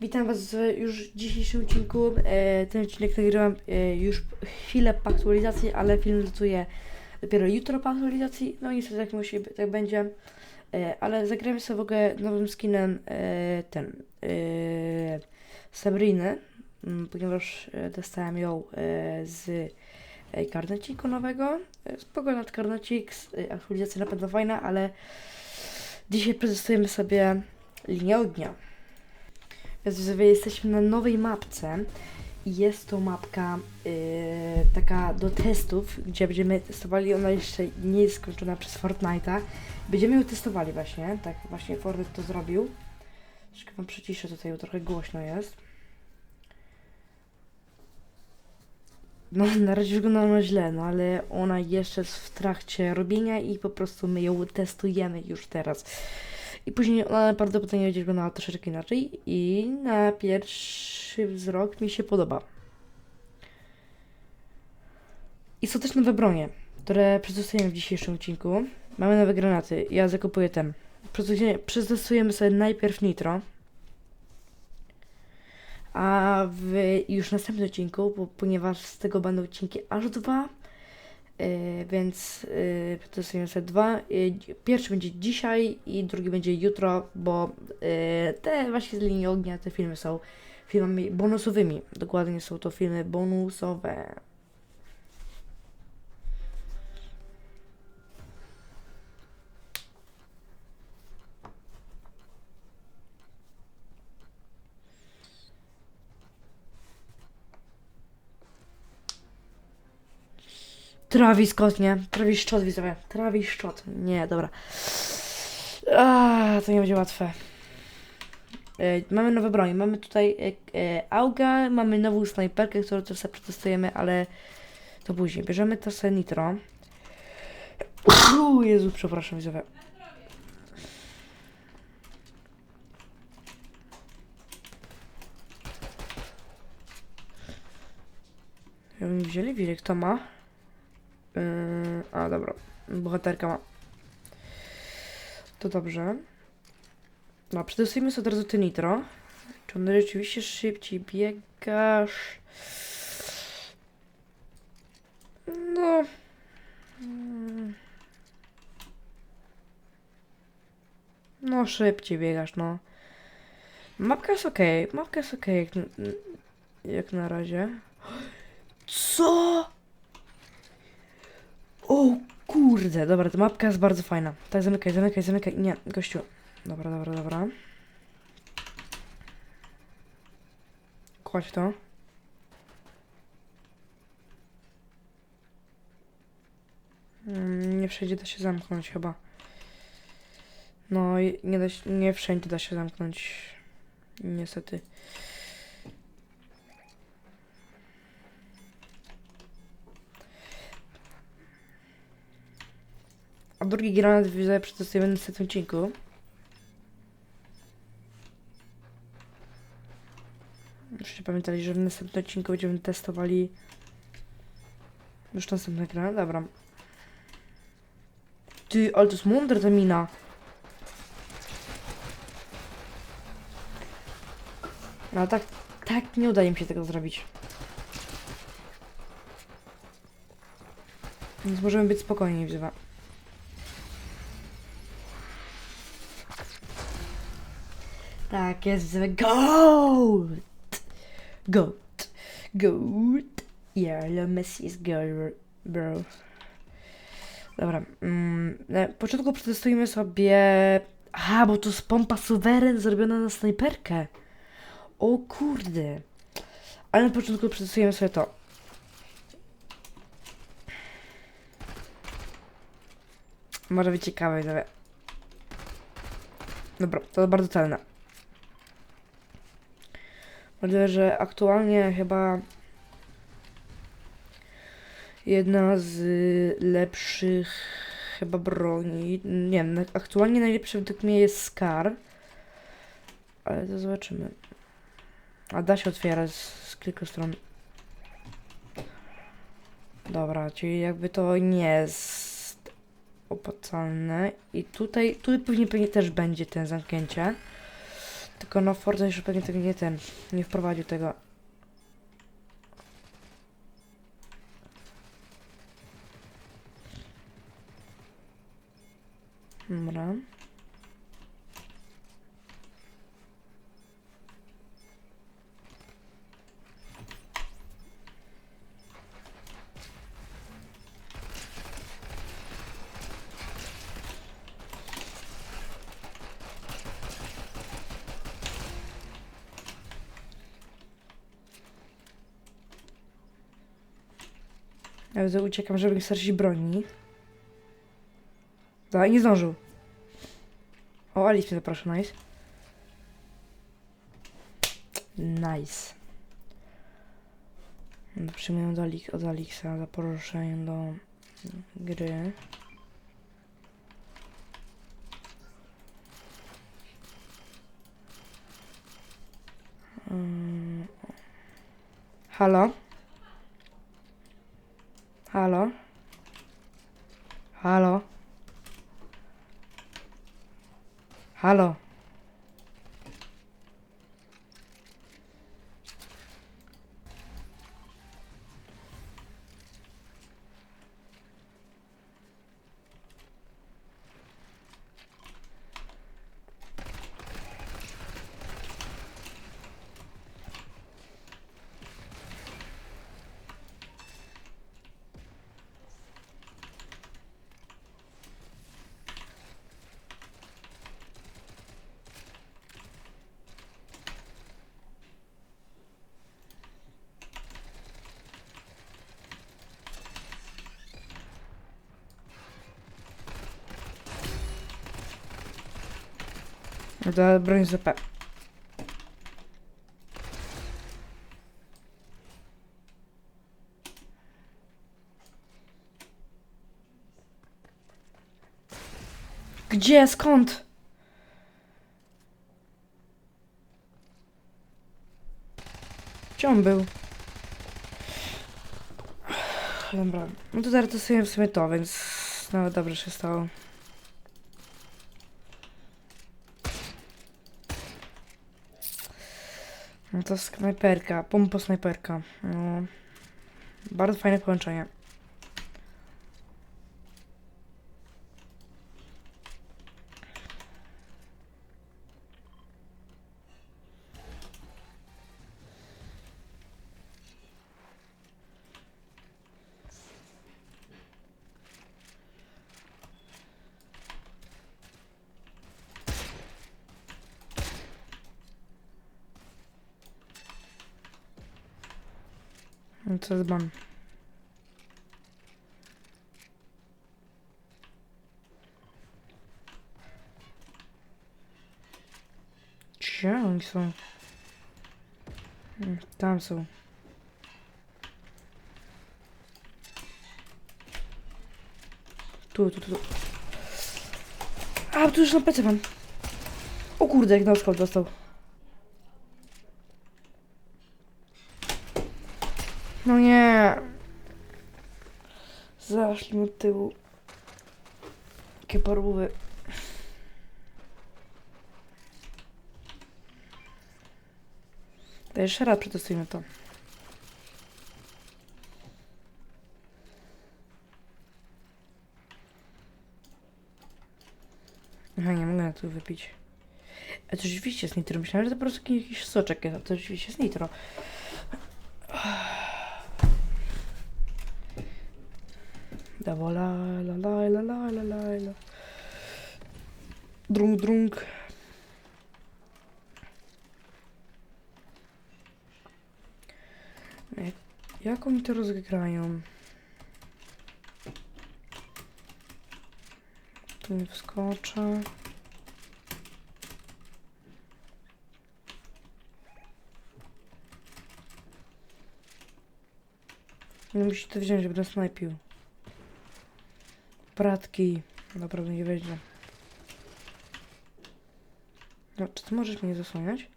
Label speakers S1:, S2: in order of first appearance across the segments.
S1: Witam Was w już dzisiejszym odcinku. E, ten odcinek nagrywam e, już chwilę po aktualizacji, ale film lecuje dopiero jutro po aktualizacji. No niestety tak musi tak będzie. E, ale zagramy sobie w ogóle nowym skinem e, ten e, Sabriny, m, ponieważ e, dostałem ją e, z e, karneciku nowego. E, spoko nad karnecik, aktualizacja na pewno fajna, ale dzisiaj prezentujemy sobie linię ognia. Widzowie, jesteśmy na nowej mapce i jest to mapka yy, taka do testów, gdzie będziemy testowali, ona jeszcze nie jest skończona przez Fortnite'a. Będziemy ją testowali właśnie, tak właśnie Fortnite to zrobił. Troszkę wam przyciszę tutaj, bo trochę głośno jest. No, na razie wygląda ona źle, no ale ona jeszcze jest w trakcie robienia i po prostu my ją testujemy już teraz. I później ona prawdopodobnie będzie wyglądała troszeczkę inaczej i na pierwszy wzrok mi się podoba. I są też nowe bronie, które przetestujemy w dzisiejszym odcinku. Mamy nowe granaty, ja zakupuję ten. Przetestujemy- sobie najpierw nitro. A w już następnym odcinku, bo, ponieważ z tego będą odcinki aż dwa, więc yy, przetestujemy sobie dwa. Yy, pierwszy będzie dzisiaj i drugi będzie jutro, bo te właśnie z linii ognia, te filmy są filmami bonusowymi. Dokładnie są to filmy bonusowe. Travis Scott, nie? Travis Scott, widzowie. Travis Scott. Nie, dobra. A, to nie będzie łatwe. E, mamy nowe broń. Mamy tutaj e, Auga, mamy nową snajperkę, którą też sobie przetestujemy, ale to później. Bierzemy to sobie nitro. Uuu, Jezu, przepraszam, widzowie. Ja bym wzięli wiele, kto ma? Yy, a, dobra. Bohaterka ma. To dobrze. No, przetestujmy sobie od razu ty nitro. Czy on rzeczywiście szybciej biegasz? No. Mm. No, szybciej biegasz, no. Mapka jest okej. Mapka jest okej, jak, jak na razie. Co? O kurde, dobra, ta mapka jest bardzo fajna. Tak, zamykaj, zamykaj, zamykaj. Nie, gościu. Dobra, dobra, dobra. Kładź to. Mm, Nie wszędzie da się zamknąć chyba. No, nie, da się, nie wszędzie da się zamknąć. Niestety. Drugi granat widzę przetestujemy na następnym odcinku. Musicie pamiętali, że w następnym odcinku będziemy testowali już następny granat, dobra. Ty, ale to jest mądre ta mina. No tak, tak nie udaje mi się tego zrobić. Więc możemy być spokojni, wzywa. Tak, jest the goat! Goat. Goat. Yeah, Leo Messi is goat, bro. Dobra. Mm, na początku przetestujemy sobie... Aha, bo to jest pompa suweren zrobiona na snajperkę. O kurde. Ale na początku przetestujemy sobie to. Może być ciekawe, widzowie. Dobra, to bardzo celne. Możliwe, że aktualnie chyba jedna z lepszych chyba broni. Nie wiem, aktualnie najlepszy według mnie jest Scar. Ale to zobaczymy. A da się otwierać z, kilku stron. Dobra, czyli jakby to nie jest opłacalne. I tutaj, tutaj pewnie, pewnie też będzie ten zamknięcie. Tylko no Forza jeszcze pewnie tego nie ten, nie wprowadził tego. Dobra. Ja widzę, uciekam, żeby nie stracić broni. Da, i nie zdążył. O, Alice mnie zaprasza, nice. Nice. Przyjmuję do Alik- od Alixa za poruszenie do gry. Mm. Halo? hello To broń ZP. Gdzie? Skąd? Gdzie on był? Dobra. No to zaraz dostajemy w sumie to, więc nawet dobrze się stało. No to snajperka, pompa snajperka. No. Bardzo fajne połączenie. No co jest ban? Tam są. Tu, tu, tu. A, tu już na plecy mam. O kurde, jak na dostał. No nie. Zaszli od tyłu. Jakie parłowy. To jeszcze raz przetestujmy to. Aha, nie mogę tu wypić. A to rzeczywiście jest nitro. Myślałem, że to po prostu jakiś soczek jest, a to rzeczywiście jest nitro. Dawa la la la la la la la la. Drung drung. Jak, oni to rozgrają? Tu nie wskoczę. Nie musi to wziąć, żeby nas snajpił. Bratki. Naprawdę nie wejdzie. No, czy ty możesz mnie zasłaniać?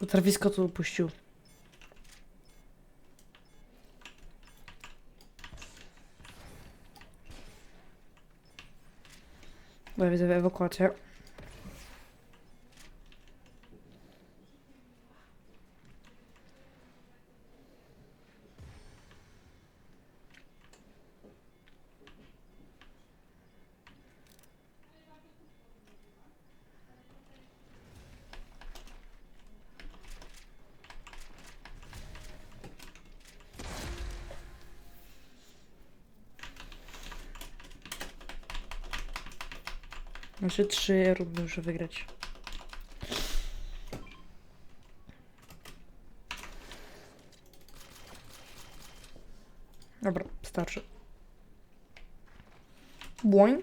S1: To Trawisko tu upuścił. Bo ja widzę ewakuację. Znaczy trzy rundy muszę wygrać. Dobra, starczy. Błoń.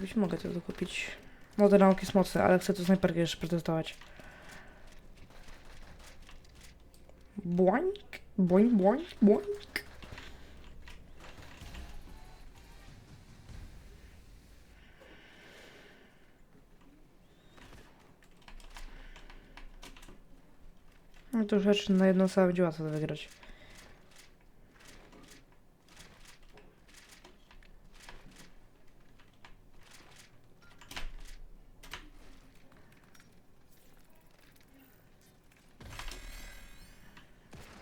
S1: Być mogę to kupić. No ten nauk jest mocny, ale chcę to snajperkę jeszcze przetestować. Błońk, błoń, błoń, błońk. No to rzecz na jedną osobę będzie łatwo wygrać.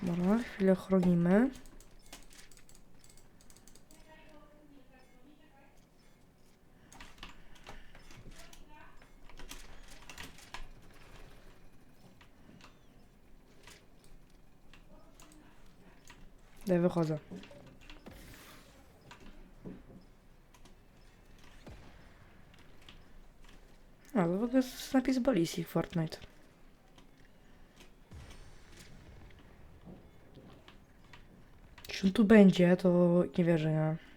S1: Dobra, chwilę chronimy. Ja wychodzę. A, to w ogóle jest napis Ballistic Fortnite. Czy on tu będzie, to nie wierzę, nie.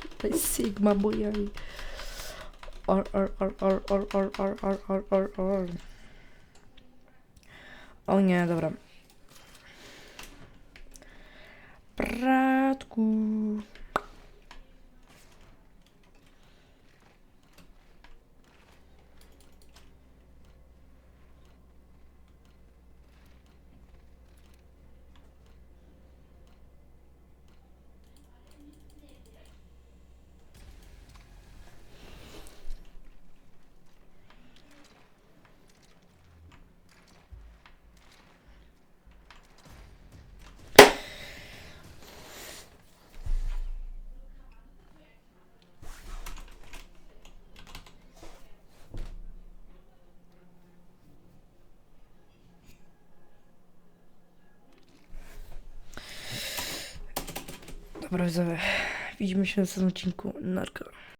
S1: Tutaj Sigma, bo ja... Or, or, or, or, or, or, or, or, or, or, or. O nie, dobra. Dobra, widzowie. Widzimy się w następnym odcinku. Narko.